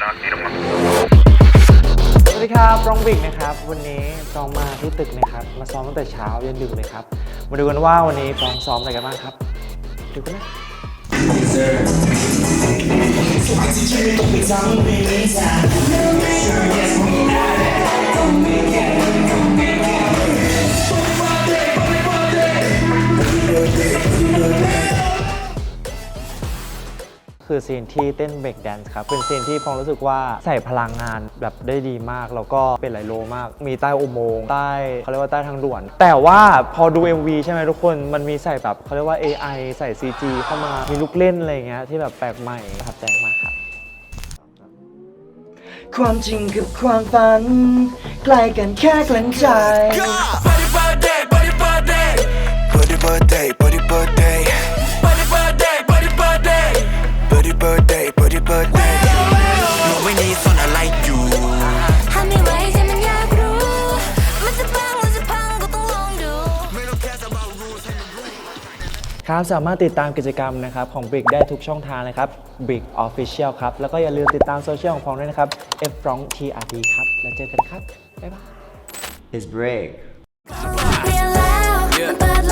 นอนสีน้ำมันสวัสดีครับรองบิกนะครับ วันนี้ฟรองมาที่ตึกนะครับ มาซ้อมตั้งแต่เช้ายันดึกเลยครับ มาดูกันว่าวันนี้ฟรองซ้อมอะไรกันบ้างครับ ดูกันนะ คือซีนที่เต้นเบรกแดนซ์ครับ เป็นซีนที่ฟองรู้สึกว่าใส่พลังงานแบบได้ดีมาก แล้วก็เป็นหลายโลมาก มีใต้อุโมงค์ใต้เขาเรียกว่าใต้ทางด่วน แต่ว่าพอดู MV ใช่ไหมทุกคน มันมีใส่แบบเขาเรียกว่า AI ใส่ CG เข้ามา มีลูกเล่นอะไรเงี้ยที่แบบแปลกใหม่ประทับใจมากครับความจริงกับความฝันใกล้กันแค่กลั้นใจ ครับสามารถติดตามกิจกรรมนะครับของ Brick ได้ทุกช่องทางเลยครับ Brick Official ครับ แล้วก็อย่าลืมติดตามโซเชียลของฟองด้วยนะครับ F ฟรอง TRD ครับ แล้วเจอกันครับ บ๊ายบาย His break. เปลี่ยนแล้วมันเปิดแล้ว